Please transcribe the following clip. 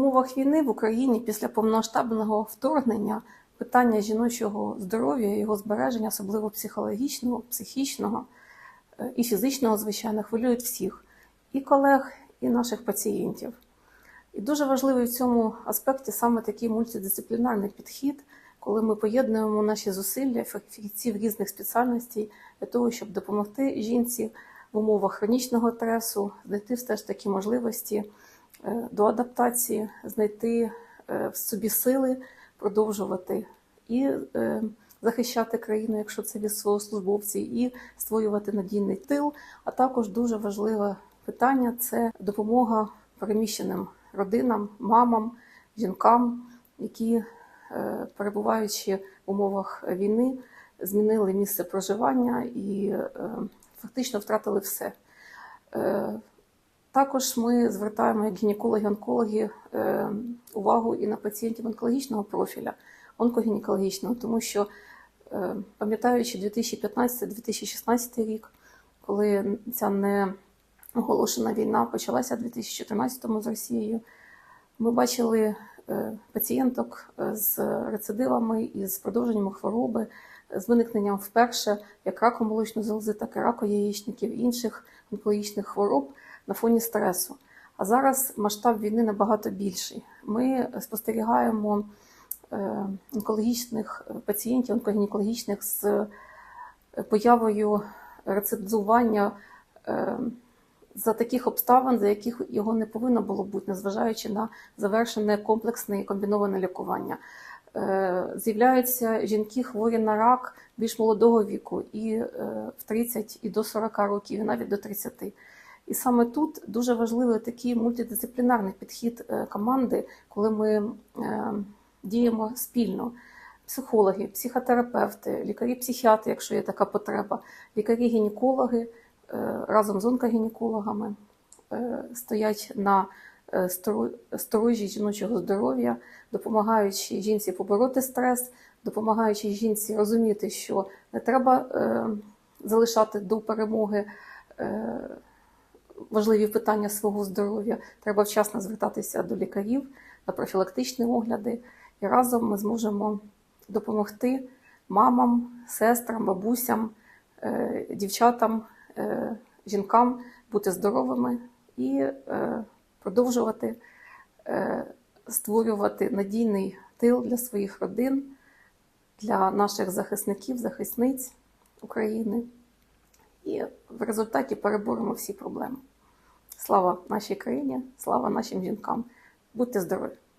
умовах війни в Україні після повномасштабного вторгнення питання жіночого здоров'я, його збереження, особливо психологічного, психічного е, і фізичного, звичайно, хвилюють всіх і колег, і наших пацієнтів. І дуже важливий в цьому аспекті саме такий мультидисциплінарний підхід, коли ми поєднуємо наші зусилля фахівців різних спеціальностей для того, щоб допомогти жінці в умовах хронічного стресу, знайти все ж таки можливості до адаптації, знайти е, в собі сили, продовжувати і е, захищати країну, якщо це військовослужбовці, і створювати надійний тил. А також дуже важливе питання це допомога переміщеним родинам, мамам, жінкам, які, е, перебуваючи в умовах війни, змінили місце проживання і е, фактично втратили все. Також ми звертаємо як гінекологи-онкологи е, увагу і на пацієнтів онкологічного профіля, онкогінекологічного, тому що, е, пам'ятаючи 2015-2016 рік, коли ця не оголошена війна почалася у 2014 з Росією, ми бачили пацієнток е, з рецидивами і з продовженням хвороби, з виникненням вперше як раку молочної залози, так і раку яєчників, інших онкологічних хвороб на фоні стресу. А зараз масштаб війни набагато більший. Ми спостерігаємо е, онкологічних пацієнтів, онкогінекологічних з появою рецидування е, за таких обставин, за яких його не повинно було бути, незважаючи на завершене комплексне і комбіноване лікування. Е, З'являються жінки хворі на рак більш молодого віку, і е, в 30 і до 40 років, і навіть до 30. І саме тут дуже важливий такий мультидисциплінарний підхід е, команди, коли ми діємо спільно. Психологи, психотерапевти, лікарі-психіатри, якщо є така потреба, лікарі-гінекологи разом з онкогінекологами е, стоять на е, сторожі жіночого здоров'я, допомагаючи жінці побороти стрес, допомагаючи жінці розуміти, що не треба е, залишати до перемоги е, важливі питання свого здоров'я. Треба вчасно звертатися до лікарів на профілактичні огляди, і разом ми зможемо допомогти мамам, сестрам, бабусям, е, дівчатам, е, жінкам бути здоровими і е, продовжувати е, створювати надійний тил для своїх родин, для наших захисників, захисниць України. І в результаті переборемо всі проблеми. Слава нашій країні, слава нашим жінкам. Будьте здорові!